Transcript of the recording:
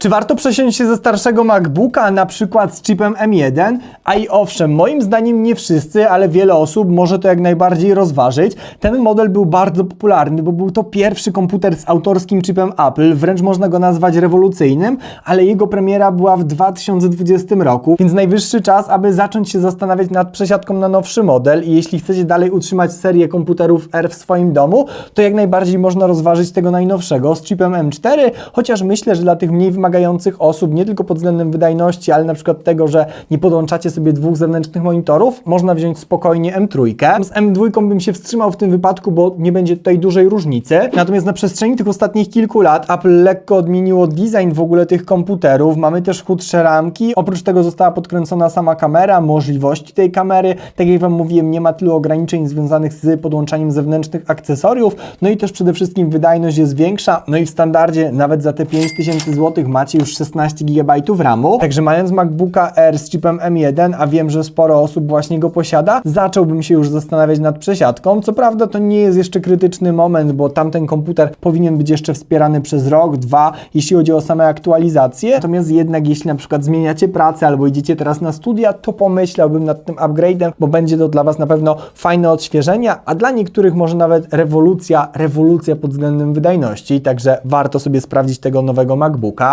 Czy warto przesiąść się ze starszego MacBooka, na przykład z chipem M1? A i owszem, moim zdaniem nie wszyscy, ale wiele osób może to jak najbardziej rozważyć. Ten model był bardzo popularny, bo był to pierwszy komputer z autorskim chipem Apple, wręcz można go nazwać rewolucyjnym, ale jego premiera była w 2020 roku, więc najwyższy czas, aby zacząć się zastanawiać nad przesiadką na nowszy model i jeśli chcecie dalej utrzymać serię komputerów R w swoim domu, to jak najbardziej można rozważyć tego najnowszego z chipem M4, chociaż myślę, że dla tych mniej wymagających osób, nie tylko pod względem wydajności, ale na przykład tego, że nie podłączacie sobie dwóch zewnętrznych monitorów, można wziąć spokojnie M3. Z M2 bym się wstrzymał w tym wypadku, bo nie będzie tutaj dużej różnicy. Natomiast na przestrzeni tych ostatnich kilku lat Apple lekko odmieniło design w ogóle tych komputerów. Mamy też chudsze ramki. Oprócz tego została podkręcona sama kamera, możliwości tej kamery. Tak jak Wam mówiłem, nie ma tylu ograniczeń związanych z podłączaniem zewnętrznych akcesoriów. No i też przede wszystkim wydajność jest większa. No i w standardzie nawet za te 5000 zł macie już 16 GB RAMu. Także mając MacBooka R z chipem M1, a wiem, że sporo osób właśnie go posiada, zacząłbym się już zastanawiać nad przesiadką. Co prawda to nie jest jeszcze krytyczny moment, bo tamten komputer powinien być jeszcze wspierany przez rok, dwa, jeśli chodzi o same aktualizacje. Natomiast jednak jeśli na przykład zmieniacie pracę albo idziecie teraz na studia, to pomyślałbym nad tym upgrade'em, bo będzie to dla Was na pewno fajne odświeżenie, a dla niektórych może nawet rewolucja, rewolucja pod względem wydajności, także warto sobie sprawdzić tego nowego MacBooka.